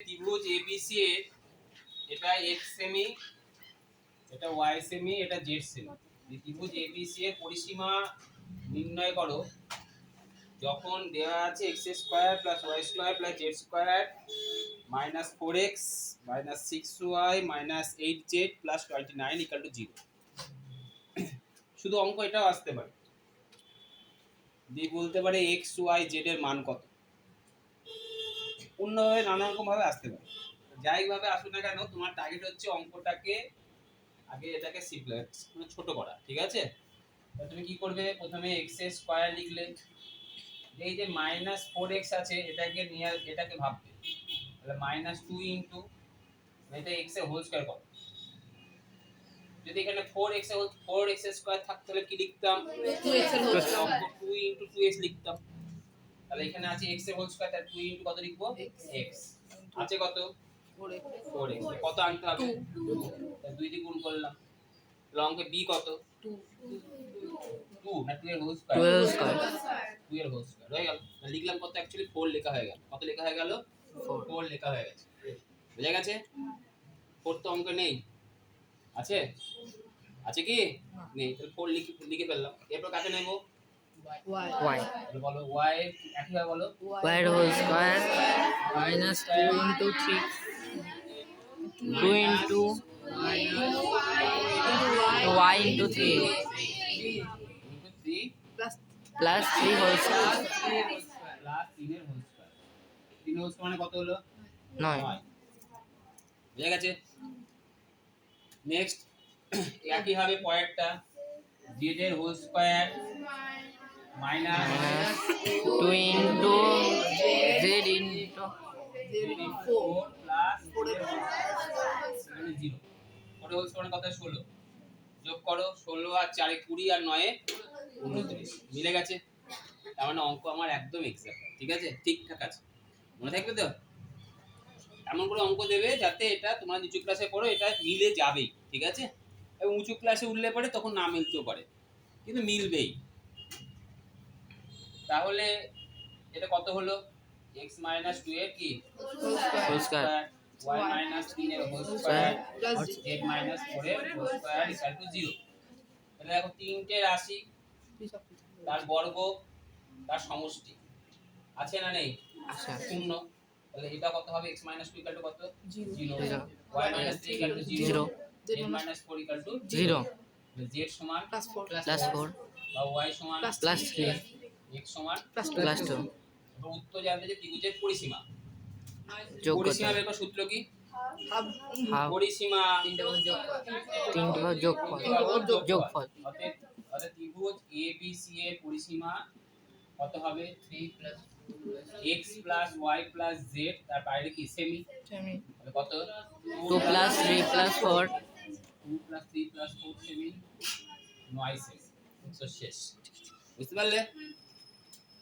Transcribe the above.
ত্রিভুজ এবিসি এর এটা এক্স সেমি এটা ওয়াই সেমি এটা জেড সেমি ত্রিভুজ এবিসি এর পরিসীমা নির্ণয় করো, যখন দেওয়া আছে x square plus y square plus z square minus four x minus six y minus eight z plus twenty nine equal to zero শুধু অঙ্ক এটাও আসতে পারে। দিয়ে বলতে পারে এক্স ওয়াই জেড এর মান কত? অন্যভাবে নানা রকম ভাবে আসতে পারে। যাই ভাবে আসুক না কেন তোমার টার্গেট হচ্ছে অঙ্কটাকে আগে এটাকে মানে ছোট করা ঠিক আছে? তুমি কি করবে? প্রথমে এক্সের স্কোয়ার লিখলে। এই যে মাইনাস ফোর এক্স আছে এটাকে নিয়ে এটাকে ভাববে। তাহলে মাইনাস টু ইন্টু এটা এক্সের হোল স্কোয়ার কত যদি এখানে ফোর এক্সের ফোর এক্স স্কোয়ার থাকতো তাহলে কি লিখতাম? টু ইন্টু টু এক্স লিখতাম। তাহলে এখানে আছে এক্সের হোল স্কোয়ার তাহলে টু ইন্টু কত লিখব? এক্স আছে কত? ফোর এক্স কত আনতে হবে? তাহলে দুই দিয়ে গুণ করলাম। অঙ্কে বি কত? টু না টু এর whole square twelve square two এর হোল স্কোয়ার হয়ে গেল। তাহলে লিখলাম কত? অ্যাকচুয়ালি ফোর লেখা হয়ে গেল। কত লেখা হয়ে গেল? ফোর ফোর লেখা হয়ে গেছে। বুঝা গেছে? ফোর তো অঙ্ক নেই। আছে? আছে কি? নেই। তাহলে ফোর লিখে লিখে ফেললাম। এরপর কাকে নেব? তাহলে বলো ওয়াই একইভাবে বলো ওয়াইয়ের whole square minus two into three two into y into three into three plus three whole square plus তিনের হোল স্কোয়ার তিন হোল স্কোয়ার মানে কত হলো নয় বুঝা গেছে। নেক্সট একই হবে পরেরটা জেড এর whole square z into four plus এখানে জিরো ফোর হোল স্কোয়ার কত? ষোলো। যোগ করো ষোলো আর চারে কুড়ি আর নয়ে উনত্রিশ। মিলে গেছে। তার মানে অঙ্ক আমার একদম এক্সাক্ট ঠিক আছে? ঠিকঠাক আছে। মনে থাকবে তো? এমন করে অঙ্ক দেবে যাতে এটা তোমরা নিচু ক্লাসে পড়ো এটা মিলে যাবেই। ঠিক আছে? এবং উঁচু ক্লাসে উঠলে পরে তখন না মিলতেও পারে। কিন্তু মিলবেই। তাহলে এটা কত হলো? এক্স মাইনাস টু এর কি? হোল স্কোয়ার মাইনাস তিন এর হোল স্কোয়ার মাইনাস ফোর এর whole square equal to zero তাহলে দেখো তিনটে রাশি তার বর্গ তার সমষ্টি। আছে না নেই? আচ্ছা শূন্য। তাহলে এটা কত হবে? x minus two equal two কত? Zero y minus three equal to zero z minus four equal to zero z সমান প্লাস ফোর বা y সমান প্লাস থ্রি x সমান প্লাস টু এবার উত্তর জানতে যে ত্রিভুজের পরিসীমা। পরিসীমা বের করার সূত্র কি? পরিসীমা তিনটে ত্রিভুজ এ বি সি এর পরিসীমা কত হবে? 3 plus x plus y plus z তার বাইরে কি? সেমি তাহলে কত? Two plus three plus four 2 plus 3 plus 4 সেমি 9 সেমি শেষ। বুঝতে পারলে?